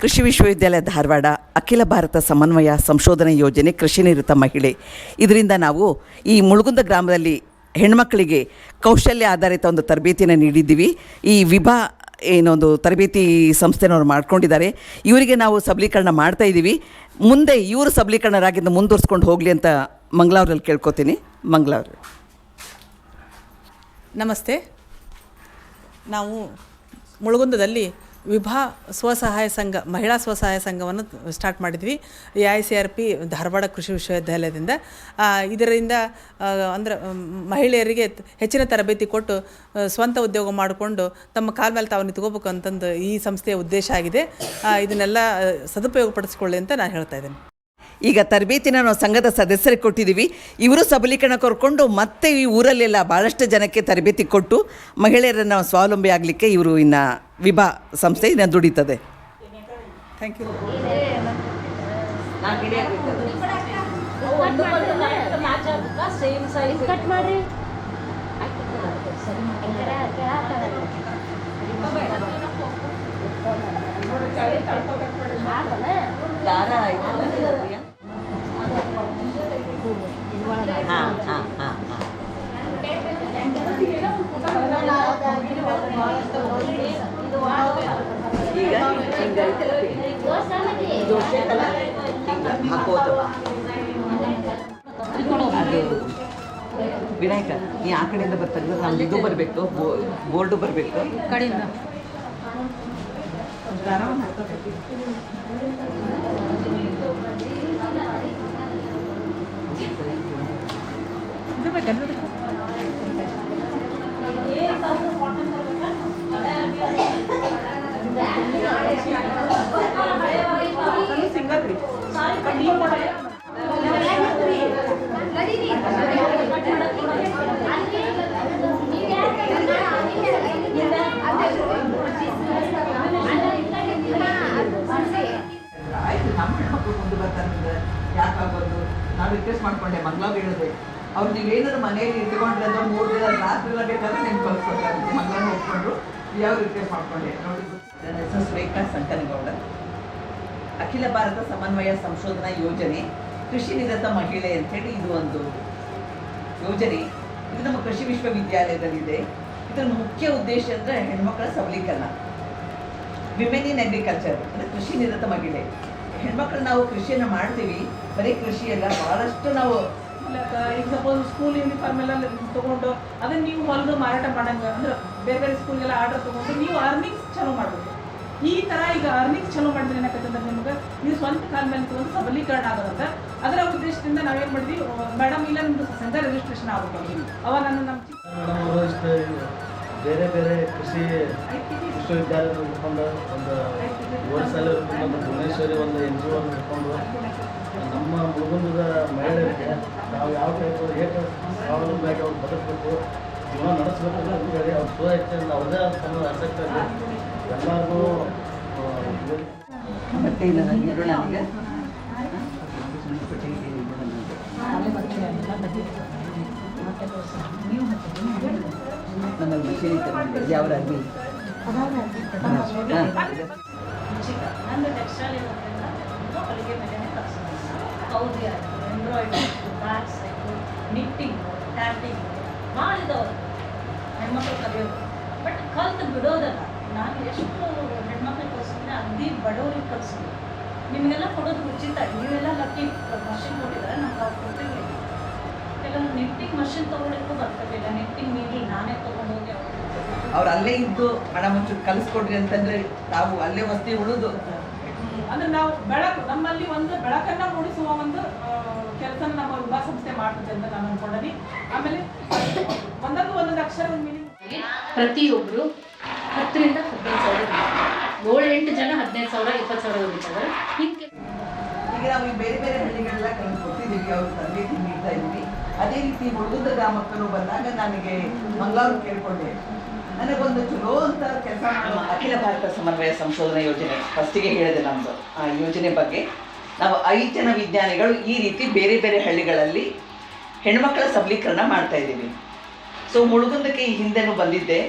ಕೃಷಿ ವಿಶ್ವವಿದ್ಯಾಲಯ ಧಾರವಾಡ ಅಖಿಲ ಭಾರತ ಸಮನ್ವಯ ಸಂಶೋಧನೆ ಯೋಜನೆ ಕೃಷಿ ನಿರತ ಮಹಿಳೆ. ಇದರಿಂದ ನಾವು ಈ ಮುಳುಗುಂದ ಗ್ರಾಮದಲ್ಲಿ ಹೆಣ್ಮಕ್ಕಳಿಗೆ ಕೌಶಲ್ಯ ಆಧಾರಿತ ಒಂದು ತರಬೇತಿಯನ್ನು ನೀಡಿದ್ದೀವಿ. ಈ ವಿಭಾ ಏನೊಂದು ತರಬೇತಿ ಸಂಸ್ಥೆನವ್ರು ಮಾಡ್ಕೊಂಡಿದ್ದಾರೆ. ಇವರಿಗೆ ನಾವು ಸಬಲೀಕರಣ ಮಾಡ್ತಾ ಇದ್ದೀವಿ. ಮುಂದೆ ಇವರು ಸಬಲೀಕರಣರಾಗಿದ್ದು ಮುಂದುವರ್ಸ್ಕೊಂಡು ಹೋಗಲಿ ಅಂತ ಮಂಗಳವ್ರಲ್ಲಿ ಕೇಳ್ಕೊತೀನಿ. ಮಂಗಳೂರು. ನಮಸ್ತೆ. ನಾವು ಮುಳುಗುಂದದಲ್ಲಿ ವಿಭಾ ಸ್ವಸಹಾಯ ಸಂಘ, ಮಹಿಳಾ ಸ್ವಸಹಾಯ ಸಂಘವನ್ನು ಸ್ಟಾರ್ಟ್ ಮಾಡಿದ್ವಿ. A I C R P Dharwad ಕೃಷಿ ವಿಶ್ವವಿದ್ಯಾಲಯದಿಂದ. ಇದರಿಂದ ಅಂದರೆ ಮಹಿಳೆಯರಿಗೆ ಹೆಚ್ಚಿನ ತರಬೇತಿ ಕೊಟ್ಟು ಸ್ವಂತ ಉದ್ಯೋಗ ಮಾಡಿಕೊಂಡು ತಮ್ಮ ಕಾಲ ಮೇಲೆ ತಾವು ನಿಂತ್ಕೋಬೇಕು ಅಂತಂದು ಈ ಸಂಸ್ಥೆಯ ಉದ್ದೇಶ ಆಗಿದೆ. ಇದನ್ನೆಲ್ಲ ಸದುಪಯೋಗಪಡಿಸ್ಕೊಳ್ಳಿ ಅಂತ ನಾನು ಹೇಳ್ತಾ ಇದ್ದೇನೆ. ಈಗ ತರಬೇತಿನ ನಾವು ಸಂಘದ ಸದಸ್ಯರಿಗೆ ಕೊಟ್ಟಿದ್ದೀವಿ. ಇವರು ಸಬಲೀಕರಣ ಕೋರ್ಕೊಂಡು ಮತ್ತೆ ಈ ಊರಲ್ಲೆಲ್ಲ ಭಾಳಷ್ಟು ಜನಕ್ಕೆ ತರಬೇತಿ ಕೊಟ್ಟು ಮಹಿಳೆಯರನ್ನು ಸ್ವಾವಲಂಬಿ ಆಗಲಿಕ್ಕೆ ಇವರು ಇನ್ನು ವಿಭಾ ಸಂಸ್ಥೆ ಇನ್ನು ದುಡಿತದೆ. Thank you same size cut ಮಾಡ್ರಿ ಹಾಂ ಹಾಂ ಹಾಂ ಹಾಂ ಈಗ ಹಿಂಗೆ ಜೋಶಿಕಲ್ಲ ಹಿಂಗೆ ಹಾಕೋದು ಅದು ವಿನಾಯಕ ನೀ ಆ ಕಡೆಯಿಂದ ಬರ್ತಾರೆ ನಮ್ದು ಇದು ಬರಬೇಕು ಬೋರ್ಡು ಬರಬೇಕು ಕಡೆಯಿಂದ ಇದು ಬೇಕೇನು ಸಿಂಗಲ್ ರೀ ಆಯ್ತು ನಮ್ಮ ಹೆಣ್ಮಕ್ಳು ಮುಂದೆ ಬರ್ತಾರೆ ಯಾಕಾಗೋದು ನಾನು ರಿಕ್ವೆಸ್ಟ್ ಮಾಡ್ಕೊಂಡೆ ಮಂಗಳೂರು ಹೇಳಿದೆ. ಅವ್ರು ನೀವೇನಾದ್ರು ಮನೆಯಲ್ಲಿ ಇಟ್ಕೊಂಡ್ರೆ ಅಂತ ಮೂರು ದಿನ ರಾತ್ರಿ ಬೇಕಾದ್ರೆ ನಿಮ್ಗೆ ಕಳ್ಸ್ಕೊಡ್ತಾರೆ ಮಗಳನ್ನ ಯಾವ ರೀತಿ ಮಾಡ್ಕೊಂಡೆ ನೋಡಿ. ನನ್ನ ಹೆಸರು ಶ್ರೇಖಾ ಸಂಕನಗೌಡ. ಅಖಿಲ ಭಾರತ ಸಮನ್ವಯ ಸಂಶೋಧನಾ ಯೋಜನೆ, ಕೃಷಿ ನಿರತ ಮಹಿಳೆ ಅಂತೇಳಿ ಇದು ಒಂದು ಯೋಜನೆ. ಇದು ನಮ್ಮ ಕೃಷಿ ವಿಶ್ವವಿದ್ಯಾಲಯದಲ್ಲಿದೆ. ಇದರ ಮುಖ್ಯ ಉದ್ದೇಶ ಅಂದರೆ ಹೆಣ್ಮಕ್ಳ ಸಬಲೀಕರಣ. ವಿಮೆನ್ ಇನ್ ಅಗ್ರಿಕಲ್ಚರ್ ಅಂದರೆ ಕೃಷಿ ನಿರತ ಮಹಿಳೆ. ಹೆಣ್ಮಕ್ಳು ನಾವು ಕೃಷಿಯನ್ನು ಮಾಡ್ತೀವಿ, ಬರೀ ಕೃಷಿ ಅಲ್ಲ ಭಾಳಷ್ಟು ನಾವು ಈಗ ಸಪೋಸ್ ಸ್ಕೂಲ್ ಯೂನಿಫಾರ್ಮ್ ಎಲ್ಲ ತಗೊಂಡು ಅದನ್ನ ನೀವು ಹೊಲದು ಮಾರಾಟ ಮಾಡಂಗ ಅಂದ್ರೆ ಬೇರೆ ಬೇರೆ ಸ್ಕೂಲ್ಗೆಲ್ಲ ಆರ್ಡರ್ ತೊಗೊಂಡು ನೀವು ಅರ್ನಿಂಗ್ಸ್ ಚಲೋ ಮಾಡಬೇಕು. ಈ ತರ ಈಗ ಅರ್ನಿಂಗ್ಸ್ ಚಲೋ ಮಾಡಿದ್ರೆ ಏನಾಗತ್ತೆ ಅಂದ್ರೆ ನಿಮ್ಗೆ ನೀವು ಸ್ವಂತ ಕಾಲ ಮೇಲೆ ತಗೊಂಡು ಸಬಲೀಕರಣ ಆಗೋದಂತ. ಅದರ ಉದ್ದೇಶದಿಂದ ನಾವೇನ್ ಮಾಡಿದ್ವಿ ಮೇಡಮ್ ಇಲ್ಲ ನಿಮ್ದು ಸಂಘ ರಿಜಿಸ್ಟ್ರೇಷನ್ ಆಗುತ್ತೆ ಅವಾಗ ನಾನು ನಮ್ಮ ಬೇರೆ ಬೇರೆ ಕೃಷಿ ವಿಶ್ವವಿದ್ಯಾಲಯ ಒಂದು ಒಂದು ಒಂದು ಭುವನೇಶ್ವರಿ ಒಂದು ಎನ್ ಜಿ ಒ ಹಿಡ್ಕೊಂಡು ನಮ್ಮ ಮುಗುಂದದ ಮಹಿಳೆಯರಿಗೆ ನಾವು ಯಾವ ಟೈಪ್ ಏಕ ಸ್ವಾವಲಂಬಿಯಾಗಿ ಅವ್ರು ಬದುಕಬೇಕು ಜೀವನ ನಡೆಸಬೇಕು ಅಂತ ಹೇಳಿ ಅವ್ರು ಸ್ವ ಇಚ್ಛೆಯಿಂದ ಅವ್ರದೇ ಆದ ತಮ್ಮ ಆಸಕ್ತಿಯಲ್ಲಿ ಎಲ್ಲರಿಗೂ ಮತ್ತೆ ಇಲ್ಲ ನನಗೆ ಇತ್ತು ಯಾವ ಬಡವರಿಗೆ ಕಲಿಸಿದ್ವಿ ನಿಮಗೆಲ್ಲ ಕೊಡೋದು ಉಚಿತ. ನೀವೆಲ್ಲ ಲಕ್ಕಿ ಮಷಿನ್ ಕೊಟ್ಟಿದ್ದಾರೆ ನಮ್ಗೆ ಅವ್ರು ಕೊಟ್ಟಿರಲಿಲ್ಲ ಕೆಲವು ನಿಟ್ಟಿಂಗ್ ಮಷಿನ್ ತೊಗೊಳಕ್ಕೂ ಬರ್ತಿರ್ಲಿಲ್ಲ ನಿಟ್ಟಿಂಗ್ ನೀಡಿ ನಾನೇ ತೊಗೊಂಡೋಗಿ ಅವ್ರಿಗೆ ಅವ್ರು ಅಲ್ಲೇ ಇದ್ದು ಹಣ ಮುಚ್ಚು ಕಲಿಸ್ಕೊಡ್ರಿ ಅಂತಂದ್ರೆ ನಾವು ಅಲ್ಲೇ ವಸ್ತಿ ಉಳಿದು. ಅಂದ್ರೆ ನಾವು ಬೆಳಕು ನಮ್ಮಲ್ಲಿ ಒಂದು ಬೆಳಕನ್ನ ಮೂಡಿಸುವ ಒಂದು ಕೆಲಸ ನಮ್ಮ ವಿಭಾ ಸಂಸ್ಥೆ ಮಾಡ್ತದೆ ಅಂತ ನಾನು ಅನ್ಕೊಂಡಿ ಆಮೇಲೆ ಒಂದೊಂದು ಒಂದೊಂದು ಅಕ್ಷರ ಒಂದು ಮೀನಿಂಗ್ ಪ್ರತಿಯೊಬ್ಬರು ಹತ್ತರಿಂದ ದುಡಿತಾರೆ. ಏಳು ಎಂಟು ಜನ ಹದಿನೈದು ಸಾವಿರ ಇಪ್ಪತ್ತು ಸಾವಿರ ಹೋಗಿದ್ದಾರೆ ಹಿಂಗೆ ಈಗ ನಾವು ಈ ಬೇರೆ ಬೇರೆ ಹಳ್ಳಿಗಳೆಲ್ಲ ಕಲಿತು ಅವ್ರ ಅವ್ರು ತರಬೇತಿ ನೀಡ್ತಾ ಇದ್ವಿ. ಅದೇ ರೀತಿ ಮುಳುಗುದ ಗ್ರಾಮಕ್ಕರು ಬಂದಾಗ ನನಗೆ ಮಂಗಳೂರು ಕೇಳ್ಕೊಂಡೆ. ನನಗೊಂದು ಚಲೋ ಅಂತ ಕೆಲಸ ಅಖಿಲ ಭಾರತ ಸಮನ್ವಯ ಸಂಶೋಧನಾ ಯೋಜನೆ. ಫಸ್ಟಿಗೆ ಹೇಳಿದೆ ನಮ್ಮದು ಆ ಯೋಜನೆ ಬಗ್ಗೆ. ನಾವು ಐದು ಜನ ವಿಜ್ಞಾನಿಗಳು ಈ ರೀತಿ ಬೇರೆ ಬೇರೆ ಹಳ್ಳಿಗಳಲ್ಲಿ ಹೆಣ್ಮಕ್ಳ ಸಬಲೀಕರಣ ಮಾಡ್ತಾ ಇದ್ದೀವಿ. ಸೊ ಮುಳುಗುಂದಕ್ಕೆ ಈ ಹಿಂದೆನೂ ಬಂದಿದ್ದೆ.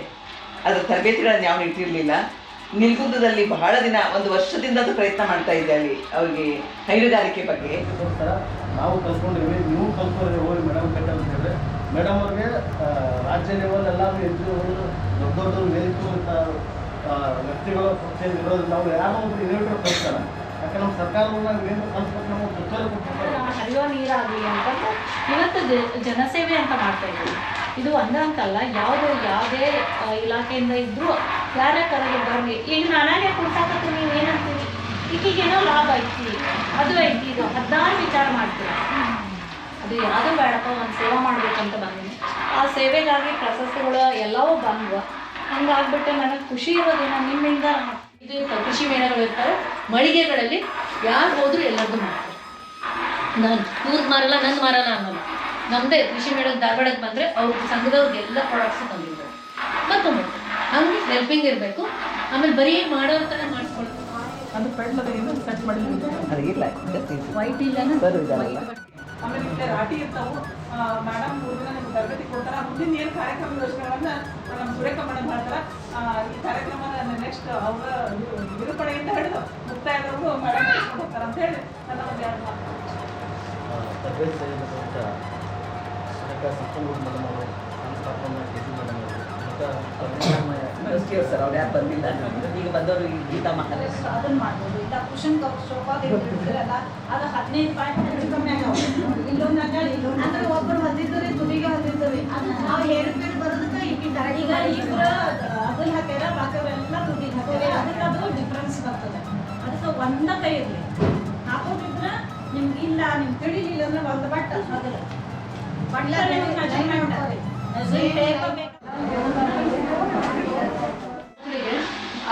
ಅದರ ತರಬೇತಿಗಳನ್ನು ಯಾವ ಇಟ್ಟಿರಲಿಲ್ಲ. ನಿಲ್ಗುಂದದಲ್ಲಿ ಬಹಳ ದಿನ ಒಂದು ವರ್ಷದಿಂದ ಅದು ಪ್ರಯತ್ನ ಮಾಡ್ತಾ ಇದ್ದೆ ಅಲ್ಲಿ ಅವ್ರಿಗೆ ಹೈನುಗಾರಿಕೆ ಬಗ್ಗೆ. ನಾವು ಕಲ್ತ್ಕೊಂಡಿವಿ ನೀವು ಕಲ್ತ್ಕೊಂಡ್ರೆ ಹೋಗಿ ಮೇಡಮ್ ಕಟ್ಟ ಅಂತ ಹೇಳಿದ್ರೆ ಮೇಡಮ್ ಅವ್ರಿಗೆ ರಾಜ್ಯ ಲೆವೆಲ್ ಎಲ್ಲ ಎನ್ ಜಿ ಒಗಳು ದೊಡ್ಡ ದೊಡ್ಡ ವೇದಿಕೆಗಳಿಂದ ವ್ಯಕ್ತಿಗಳು ಇರೋದ್ರಿಂದ ಅವ್ರು ಯಾರೋ ಒಬ್ರು ಇನ್ವೇಟರ್ ಕಲ್ಸ್ತಾರೆ. ಯಾಕೆ ನಮ್ಮ ಸರ್ಕಾರವನ್ನು ನಾವು ಏನು ಕಲ್ಸ್ಬೇಕು ಕೊಟ್ಟಿರ್ತಾರೆ ಹರಿಯೋ ನೀರಾಗಲಿ ಅಂತಂದ್ರೆ ಇವತ್ತು ಜ- ಜನಸೇವೆ ಅಂತ ಮಾಡ್ತಾ ಇದ್ದೀವಿ. ಇದು ಒಂದೇ ಅಂತಲ್ಲ ಯಾವುದೇ ಯಾವುದೇ ಇಲಾಖೆಯಿಂದ ಇದ್ದರೂ ಯಾರೇ ಕರೆದಿದ್ದವ್ರಿಗೆ ಈಗ ನಾನಾಗೆ ಕೊಡ್ಸಾಕತ್ತು ನೀವು ಏನಂತೀರಿ? ಈಗೀಗೇನೋ ಲಾಭ ಐತಿ, ಅದು ಐತಿ, ಇದು ಹದಿನಾರು ವಿಚಾರ ಮಾಡ್ತೀವಿ ಅದು ಯಾವುದೂ ಬೇಡಪ್ಪ, ಒಂದು ಸೇವೆ ಮಾಡಬೇಕಂತ ಬಂದೀನಿ. ಆ ಸೇವೆಗಾಗಿ ಪ್ರಶಸ್ತಿಗಳು ಎಲ್ಲವೂ ಬಂದ್ವು. ಹಂಗಾಗ್ಬಿಟ್ಟು ನನಗೆ ಖುಷಿ ಇರೋದೇನೋ, ನಿಮ್ಮಿಂದ ಇದು ಕೃಷಿ ಮೇಳಗಳು ಇರ್ತಾರೆ ಮಳಿಗೆಗಳಲ್ಲಿ ಯಾರು ಹೋದ್ರು ಎಲ್ಲರಿಗೂ ಮಾಡ್ತಾರೆ. ನಾನು ಇವ್ರದ್ದು ಮಾರಲ್ಲ ನಂದು ಮಾರಲ್ಲ ಅನ್ನೋದು ನಮ್ಮದೇ ಕೃಷಿ ಮೇಡಮ್ ಧಾರವಾಡಕ್ಕೆ ಬಂದರೆ ಅವ್ರ ಸಂಘದವ್ರಿಗೆಲ್ಲ ಪ್ರಾಡಕ್ಟ್ಸು ತಂದಿದ್ದಾರೆ ಮತ್ತು ಹಂಗೆ ಹೆಲ್ಪಿಂಗ್ ಇರಬೇಕು ಆಮೇಲೆ ಬರೀ ಮಾಡೋ ಥರ ಮಾಡಿಸ್ಕೊಳ್ಬೇಕು ಅದು ಅದು ಇಲ್ಲ just ವೈಟ್ ಇಲ್ಲನ? ಆಮೇಲೆ ಇಲ್ಲಿ ರಾಟಿ ಇರ್ತಾವು. ಮೇಡಮ್ ಮೂರು ದಿನ ನಿಮ್ಗೆ ತರಬೇತಿ ಕೊಡ್ತಾರ. ಮುಂದಿನ ಏನು ಕಾರ್ಯಕ್ರಮ ಯೋಜನೆಗಳನ್ನ ನಮ್ಮ ಸುರೇಖ ಮೇಡಮ್ ಮಾಡ್ತಾರ. ಈ ಕಾರ್ಯಕ್ರಮ ನೆಕ್ಸ್ಟ್ ಅವರ ನಿರೂಪಣೆಯಿಂದ ಹಿಡಿದು ಮುಕ್ತಾಯದವರೆಗೂ ಮೇಡಮ್ ನಡೆಸ್ಕೊಂಡು ಹೋಗ್ತಾರ ಅಂತ ಹೇಳಿ. ನನ್ನ ಒಂದು ಎರಡು ಮಾತು ಸಂಪನ್ಮೂಲ ಮೇಡಮ್ ಅವರು ಸಂಸ್ಥಾಪನೆ ಕೆ ಸಿ ಮೇಡಮ್ ಅವರು ಮತ್ತು ಸರ್ ಅವ್ರು ಯಾರು ಬಂದಿಲ್ಲ ಈಗ ಬಂದವರು ಈ ಗೀತಾ ಮಹಾರಾಜ್. ಅದನ್ನ ಮಾಡ್ಬೋದು. ಇಲ್ಲ ಕುಶನ್ ಸೋಫಾದ ಇರ್ತಿರಲ್ಲ ಅದು ಹದಿನೈದು ಪಾಯಿಂಟ್ ಹೆಚ್ಚು ಕಮ್ಮಿ ಆಗ್ಯಾವ ಇಲ್ಲೊಂದು ಇಲ್ಲೊಂದು ಅಂದ್ರೆ ಒಬ್ಬರು ಹೊಂದಿದ್ದಾರೆ ತುದಿಗೆ ಹೊಂದಿದ್ದಾರೆ ಅದು ನಾವು ಹೇರ್ಪೇರ್ ಬರೋದಕ್ಕೆ ಈಗ ಈಗ ಇಬ್ಬರು ಅದನ್ನ ಹಾಕ್ಯಾರ ಬಾಕಿಯವರೆಲ್ಲ ತುದಿಗೆ ಹಾಕ್ಯಾರ ಅದಕ್ಕೆ ಅದು ಡಿಫ್ರೆನ್ಸ್ ಬರ್ತದೆ. ಅದಕ್ಕೆ ಒಂದ ಕೈ ಇರಲಿ. ಹಾಕೋದಿದ್ರೆ ನಿಮ್ಗೆ ಇಲ್ಲ ನಿಮ್ಗೆ ತಿಳಿಲಿಲ್ಲ ಅಂದ್ರೆ ಒಂದು ಬಟ್ಟ. ಅದಲ್ಲ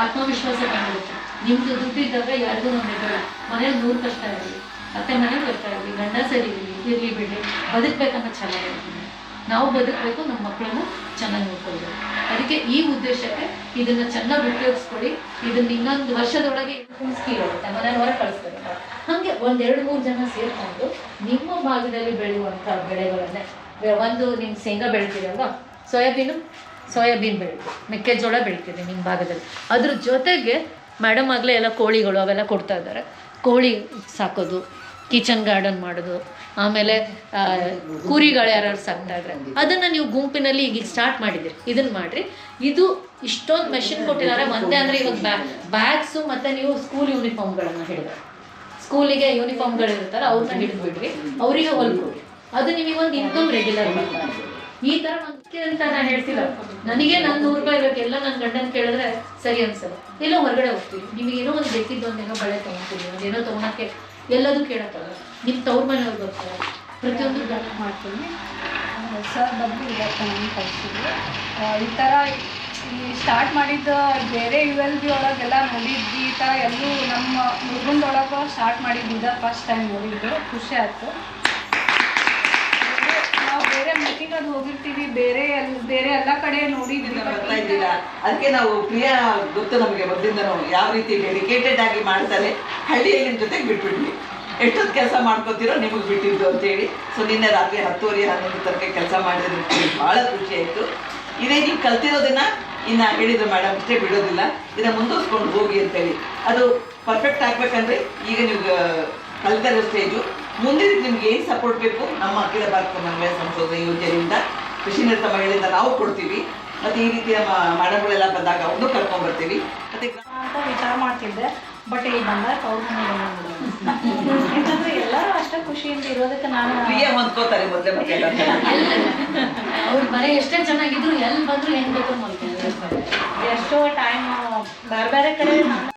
ಆತ್ಮವಿಶ್ವಾಸ ಕಾಣಬೇಕು. ನಿಮ್ದು ದುಡ್ಡಿದ್ದಾಗ ಯಾರಿಗೂ ಯಾರ್ದು ಹೆಗಲ ಮನೇಲಿ ನೂರು ಕಷ್ಟ ಇರಲಿ ಅತ್ತೆ ಮನೇಲಿ ಬರ್ತಾ ಇರಲಿ ಗಂಡ ಸರಿ ಇರಲಿ ಇರಲಿ ಬಿಡಿ ಬದುಕಬೇಕನ್ನೋ ಛಲ ಇರುತ್ತೆ. ನಾವು ಬದುಕಬೇಕು, ನಮ್ಮ ಮಕ್ಕಳನ್ನು ಚೆನ್ನಾಗಿ ನೋಡ್ಕೊಳ್ಬೇಕು. ಅದಕ್ಕೆ ಈ ಉದ್ದೇಶಕ್ಕೆ ಇದನ್ನ ಚೆನ್ನಾಗಿ ಉಪಯೋಗಿಸ್ಕೊಳ್ಳಿ. ಇದನ್ನ ಇನ್ನೊಂದು ವರ್ಷದೊಳಗೆ ಸ್ಕೀಲ್ ಹೋಗುತ್ತೆ ಮನೇಲಿ ಕಳಿಸ್ತಾರೆ. ಹಾಗೆ ಒಂದೆರಡು ಮೂರು ಜನ ಸೇರ್ಕೊಂಡು ನಿಮ್ಮ ಭಾಗದಲ್ಲಿ ಬೆಳೆಯುವಂಥ ಬೆಳೆಗಳನ್ನೇ ಒಂದು ನಿಮ್ಮ ಶೇಂಗಾ ಬೆಳಿತೀರಲ್ವ ಸೋಯಾಬೀನು, ಸೋಯಾಬೀನ್ ಬೆಳಿತೀವಿ ಮೆಕ್ಕೆಜೋಳ ಬೆಳಿತೀವಿ ನಿಮ್ಮ ಭಾಗದಲ್ಲಿ. ಅದ್ರ ಜೊತೆಗೆ ಮೇಡಮ್ ಆಗಲೇ ಎಲ್ಲ ಕೋಳಿಗಳು ಅವೆಲ್ಲ ಕೊಡ್ತಾ ಇದ್ದಾರೆ. ಕೋಳಿ ಸಾಕೋದು ಕಿಚನ್ ಗಾರ್ಡನ್ ಮಾಡೋದು, ಆಮೇಲೆ ಕುರಿಗಳು ಯಾರು ಸಾಕ್ತಾ ಇದ್ರೆ. ಅದನ್ನು ನೀವು ಗುಂಪಿನಲ್ಲಿ ಈಗ ಸ್ಟಾರ್ಟ್ ಮಾಡಿದ್ರಿ ಇದನ್ನ ಮಾಡಿರಿ. ಇದು ಇಷ್ಟೊಂದು ಮೆಷಿನ್ ಕೊಟ್ಟಿದ್ದಾರೆ. ಒಂದೇ ಅಂದರೆ ಇವಾಗ ಬ್ಯಾ ಬ್ಯಾಗ್ಸು ಮತ್ತು ನೀವು ಸ್ಕೂಲ್ ಯೂನಿಫಾರ್ಮ್ಗಳನ್ನು ಹಿಡಿದ್ರೆ ಸ್ಕೂಲಿಗೆ ಯೂನಿಫಾರ್ಮ್ಗಳು ಇರ್ತಾರೆ ಅವ್ರನ್ನ ಹಿಡಿದ್ಬಿಡ್ರಿ. ಅವರಿಗೆ ಹೊಲ್ಕೊಡ್ರಿ ಅದು ನಿಮಗೆ ಒಂದು ಇನ್ಕಮ್ ರೆಗ್ಯುಲರ್ ಮಾಡ್ತಾರೆ. ಈ ತರ ಒಂದು ಅಂತ ನಾನು ಹೇಳ್ತಿಲ್ಲ. ನನಗೆ ನನ್ನ ನೂರು ರೂಪಾಯಿ ಇರೋಕ್ಕೆಲ್ಲ ನನ್ನ ಗಂಡನ ಕೇಳಿದ್ರೆ ಸರಿ ಅನ್ಸಲ್ಲ. ಎಲ್ಲೋ ಹೊರಗಡೆ ಹೋಗ್ತೀವಿ. ನಿಮಗೆ ಏನೋ ಒಂದು ಬೇಕಿದ್ದು ಒಂದೇನೋ ಬಳೆ ತೊಗೊತೀವಿ ಒಂದೇನೋ ತೊಗೊಳಕ್ಕೆ ಎಲ್ಲದೂ ಕೇಳಕ್ಕಲ್ಲ ನಿಮ್ಮ ತವ್ರ ಮನೆಯವ್ರು ಬರ್ತಾರೆ. ಪ್ರತಿಯೊಂದು ಗಂಡ ಮಾಡ್ತೀನಿ. ಸರ್ ಬಂದು ಇವತ್ತು ನಾನು ಕಳಿಸಿದ್ರು. ಈ ಥರ ಈ ಸ್ಟಾರ್ಟ್ ಮಾಡಿದ್ದ ಬೇರೆ ಯು ಎಲ್ ಬಿ ಒಳಗೆಲ್ಲ ನೋಡಿದ್ವಿ. ಈ ಥರ ಎಲ್ಲೂ ನಮ್ಮ ಮುರುಗುಂದೊಳಗೆ ಸ್ಟಾರ್ಟ್ ಮಾಡಿದ್ದು ಫಸ್ಟ್ ಟೈಮ್ ನೋಡಿದ್ದು. ಖುಷಿ ಆಯ್ತು. ಅದು ಹೋಗಿರ್ತೀವಿ ಬೇರೆ ಅಲ್ಲಿ ಬೇರೆ ಎಲ್ಲ ಕಡೆ ನೋಡಿ but ಬರ್ತಾ ಇದ್ದಿಲ್ಲ ಅದಕ್ಕೆ ನಾವು ಪ್ರಿಯಾ ಗೊತ್ತು ನಮಗೆ ನಾವು ಯಾವ ರೀತಿ ಡೆಡಿಕೇಟೆಡ್ ಆಗಿ ಮಾಡ್ತಾರೆ ಹಳ್ಳಿಯಲ್ಲಿ ಜೊತೆಗೆ ಬಿಟ್ಬಿಟ್ವಿ. ಎಷ್ಟೊತ್ತು ಕೆಲಸ ಮಾಡ್ಕೋತೀರೋ ನಿಮಗೆ ಬಿಟ್ಟಿದ್ದು ಅಂತೇಳಿ ಸೊ ನಿನ್ನೆ ರಾತ್ರಿ ಹತ್ತುವರೆ ಹನ್ನೊಂದು ತನಕ ಕೆಲಸ ಮಾಡಿದ್ರೆ. ಭಾಳ ಖುಷಿ ಆಯಿತು. ಇದೇ ನೀವು ಕಲ್ತಿರೋದನ್ನ ಇನ್ನು ಹೇಳಿದ್ರು ಮೇಡಮ್ ಇಷ್ಟೇ ಬಿಡೋದಿಲ್ಲ. ಇದನ್ನ ಮುಂದುವರ್ಸ್ಕೊಂಡು ಹೋಗಿ ಅಂತೇಳಿ ಅದು ಪರ್ಫೆಕ್ಟ್ ಆಗ್ಬೇಕಂದ್ರೆ ಈಗ ನೀವು ಕಲಿತಾ ಇರೋ ಸ್ಟೇಜು ಮುಂದಿನ ನಿಮ್ಗೆ ಏನು ಸಪೋರ್ಟ್ ಬೇಕು? ನಮ್ಮ ಅಖಿಲ ಭಾರತ ಮಹಿಳಾ ಸಂಶೋಧನೆ ಯೋಜನೆಯಿಂದ ಕೃಷಿ ನಿರತ ಮಹಿಳೆಯಿಂದ ನಾವು ಕೊಡ್ತೀವಿ. ಮತ್ತು ಈ ರೀತಿಯ ಮಾಡಗಳೆಲ್ಲ ಬಂದಾಗ ಅವ್ರನ್ನೂ ಕರ್ಕೊಂಡ್ ಬರ್ತೀವಿ. ಮತ್ತು ಅಂತ ವಿಚಾರ ಮಾಡ್ತಿದ್ದೆ ಬಟ್ ಈಗ ಬಂದಾಗ ಅವ್ರ ಯಾಕಂದ್ರೆ ಎಲ್ಲರೂ ಅಷ್ಟೇ ಖುಷಿಯಿಂದ ಇರೋದಕ್ಕೆ ನಾನು ಪ್ರಿಯ ಹೊಂದ್ಕೋತಾರೆ ಮೊದಲೇ ಮತ್ತೆ ಎಲ್ಲ ಅವ್ರ ಮನೆ ಎಷ್ಟೇ ಚೆನ್ನಾಗಿದ್ರು ಎಲ್ಲಿ ಬಂದ್ರು ಹೆಂಗ್ ಬೇಕು ಎಷ್ಟೋ ಟೈಮ್ ಬೇರೆ ಬೇರೆ ಕಡೆ